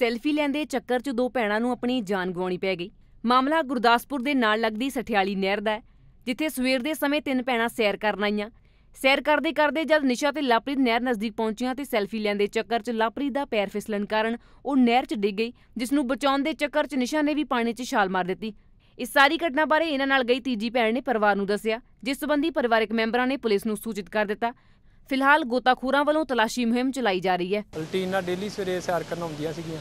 Selfie ਲੈਣ ਦੇ ਚੱਕਰ 'ਚ ਦੋ ਭੈਣਾਂ ਨੂੰ ਆਪਣੀ ਜਾਨ ਗਵਾਉਣੀ ਪੈ ਗਈ। ਮਾਮਲਾ ਗੁਰਦਾਸਪੁਰ ਦੇ ਨਾਲ ਲੱਗਦੀ ਸਠਿਆਲੀ ਨਹਿਰ ਦਾ ਹੈ, ਜਿੱਥੇ ਸਵੇਰ ਦੇ ਸਮੇਂ ਤਿੰਨ ਭੈਣਾਂ ਸੈਰ ਕਰਨ ਆਈਆਂ। ਸੈਰ ਕਰਦੇ ਕਰਦੇ ਜਦ ਨਿਸ਼ਾ ਤੇ ਲਵਪ੍ਰੀਤ ਨਹਿਰ ਨਜ਼ਦੀਕ ਪਹੁੰਚੀਆਂ ਤੇ ਸੈਲਫੀ ਲੈਣ ਚੱਕਰ 'ਚ ਲਵਪ੍ਰੀਤ ਦਾ ਪੈਰ ਫਿਸਲਣ ਕਾਰਨ ਉਹ ਨਹਿਰ 'ਚ ਡਿੱਗ ਗਈ, ਜਿਸ ਨੂੰ ਬਚਾਉਣ ਦੇ ਚੱਕਰ 'ਚ ਨਿਸ਼ਾ ਨੇ ਵੀ ਪਾਣੀ 'ਚ ਛਾਲ ਮਾਰ ਦਿੱਤੀ। ਇਸ ਸਾਰੀ ਘਟਨਾ ਬਾਰੇ ਇਹਨਾਂ ਨਾਲ ਗਈ ਤੀਜੀ ਭੈਣ ਨੇ ਪਰਿਵਾਰ ਨੂੰ ਦੱਸਿਆ, ਜਿਸ ਸਬੰਧੀ ਪਰਿਵਾਰਕ ਮੈਂਬਰਾਂ ਨੇ ਪੁਲਿਸ ਨੂੰ ਸੂਚਿਤ ਕਰ ਦਿੱਤਾ। ਫਿਲਹਾਲ ਗੋਤਾਖੋਰਾਂ ਵੱਲੋਂ ਤਲਾਸ਼ੀ ਮੁਹਿੰਮ ਚਲਾਈ ਜਾ ਰਹੀ ਹੈ। ਰੂਟੀਨ ਡੇਲੀ ਸਵੇਰੇ ਸੈਰ ਕਰਨ ਆਉਂਦੀਆਂ ਸੀਗੀਆਂ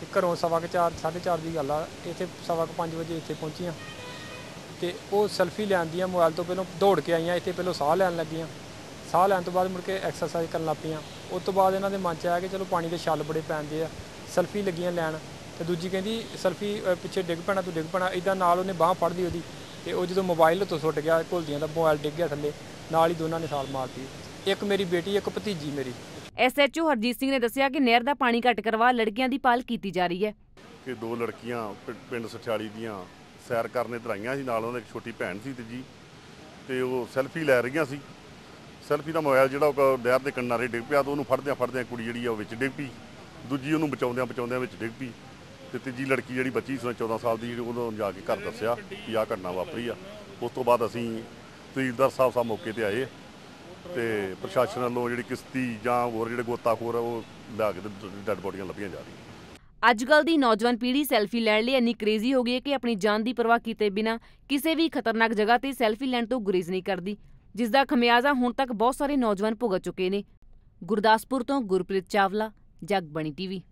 ਤੇ ਘਰੋਂ ਸਵਾ ਕੁ ਚਾਰ, ਸਾਢੇ ਚਾਰ ਦੀ ਗੱਲ ਆ, ਇੱਥੇ ਸਵਾ ਕੁ ਪੰਜ ਵਜੇ ਇੱਥੇ ਪਹੁੰਚੀਆਂ ਤੇ ਉਹ ਸੈਲਫੀ ਲੈਣ ਦੀਆਂ ਮੋਬਾਈਲ ਤੋਂ ਪਹਿਲਾਂ ਦੌੜ ਕੇ ਆਈਆਂ, ਇੱਥੇ ਪਹਿਲਾਂ ਸਾਹ ਲੈਣ ਲੱਗੀਆਂ। ਸਾਹ ਲੈਣ ਤੋਂ ਬਾਅਦ ਮੁੜ ਕੇ ਐਕਸਰਸਾਈਜ਼ ਕਰਨ ਲੱਗ ਪਈਆਂ। ਉਸ ਤੋਂ ਬਾਅਦ ਇਹਨਾਂ ਦੇ ਮਨ 'ਚ ਆਇਆ ਕਿ ਚਲੋ ਪਾਣੀ ਦੇ ਛੱਲ ਬੜੇ ਪੈਂਦੇ ਆ ਸੈਲਫੀ ਲੱਗੀਆਂ ਲੈਣ ਤੇ ਦੂਜੀ ਕਹਿੰਦੀ ਸੈਲਫੀ ਪਿੱਛੇ ਡਿੱਗ ਪੈਣਾ, ਤੂੰ ਡਿੱਗ ਪੈਣਾ। ਇਦਾਂ ਨਾਲ ਉਹਨੇ ਬਾਹ ਫੜਦੀ ਉਹਦੀ ਤੇ ਉਹ ਜਦੋਂ ਮੋਬਾਈਲ ਤੋਂ ਸੁੱਟ ਗਿਆ, ਘੁਲਦੀਆਂ ਦਾ ਮੋਬਾਈਲ ਡਿੱਗ ਗਿਆ ਥੱਲੇ, ਨਾਲ ਹੀ ਦੋਨਾਂ ਨੇ ਛਾਲ ਮਾਰਤੀ ਇੱਕ ਮੇਰੀ ਬੇਟੀ ਇੱਕ ਭਤੀਜੀ ਮੇਰੀ। ਐਸਐਚਓ ਹਰਜੀਤ ਸਿੰਘ ਨੇ ਦੱਸਿਆ ਕਿ ਨਹਿਰ ਦਾ ਪਾਣੀ ਘੱਟ ਕਰਵਾ ਲੜਕੀਆਂ ਦੀ ਭਾਲ ਕੀਤੀ ਜਾ ਰਹੀ ਹੈ। ਕਿ ਦੋ ਲੜਕੀਆਂ ਪਿੰਡ ਸਠਿਆਲੀ ਦੀਆਂ ਸੈਰ ਕਰਨ ਇੱਧਰ ਆਈਆਂ ਸੀ ਨਾਲ ਉਹਨਾਂ ਦੀ ਇੱਕ ਛੋਟੀ ਭੈਣ ਸੀ ਤੇ ਜੀ। ਤੇ ਉਹ ਸੈਲਫੀ ਲੈ ਰਹੀਆਂ ਸੀ। ਸੈਲਫੀ ਦਾ ਮੋਬਾਈਲ ਜਿਹੜਾ ਉਹ ਨਹਿਰ ਦੇ ਕਿਨਾਰੇ ਡਿੱਗ ਪਿਆ ਤੇ ਉਹਨੂੰ ਫੜਦਿਆਂ ਫੜਦਿਆਂ ਕੁੜੀ ਜਿਹੜੀ ਆ ਉਹ ਵਿੱਚ ਡਿੱਗ ਪਈ। ਦੂਜੀ ਉਹਨੂੰ ਬਚਾਉਂਦਿਆਂ ਬਚਾਉਂਦਿਆਂ ਵਿੱਚ ਡਿੱਗ ਪਈ। ਤੇ ਤੀਜੀ ਲੜਕੀ ਜਿਹੜੀ ਬੱਚੀ ਸੀ 14 ਸਾਲ ਦੀ ਜਿਹੜੀ ਉਹਨੂੰ ਜਾ ਕੇ ਘਰ ਦੱਸਿਆ ਕਿ ਆਹ ਘਟਨਾ ਵਾਪਰੀ ਆ। ਉਸ ਤੋਂ ਬਾਅਦ ਅਸੀਂ ਤਹਿਸੀਲਦਾਰ ਸਾਹਿਬ ਸਾਹਿਬ ਮੌਕੇ ਤੇ ਆਏ। ਤੇ ਪ੍ਰਸ਼ਾਸਨ ਵੱਲੋਂ ਜਿਹੜੀ ਕਿਸ਼ਤੀ ਜਾਂ ਹੋਰ ਜਿਹੜੇ ਗੋਤਾਖੋਰ ਆ ਉਹ ਲਿਆ ਕੇ ਡੈੱਡ ਬੋਡੀਆਂ ਲੱਭੀਆਂ ਜਾ ਰਹੀਆਂ ਅੱਜ-ਕੱਲ੍ਹ ਦੀ ਨੌਜਵਾਨ ਪੀੜ੍ਹੀ ਸੈਲਫੀ ਲੈਣ ਲਈ ਇੰਨੀ ਕ੍ਰੇਜ਼ੀ ਹੋ ਗਈ ਹੈ ਕਿ ਆਪਣੀ ਜਾਨ ਦੀ ਪਰਵਾਹ ਕੀਤੇ ਬਿਨਾਂ ਕਿਸੇ ਵੀ ਖਤਰਨਾਕ ਜਗ੍ਹਾ ਤੇ ਸੈਲਫੀ ਲੈਣ ਤੋਂ ਗੁਰੇਜ਼ ਨਹੀਂ ਕਰਦੀ, ਜਿਸ ਦਾ ਖਮਿਆਜ਼ਾ ਹੁਣ ਤੱਕ ਬਹੁਤ ਸਾਰੇ ਨੌਜਵਾਨ ਭੁਗਤ ਚੁੱਕੇ ਨੇ। ਗੁਰਦਾਸਪੁਰ ਤੋਂ ਗੁਰਪ੍ਰੀਤ ਚਾਵਲਾ, ਜਗਬਣੀ ਟੀਵੀ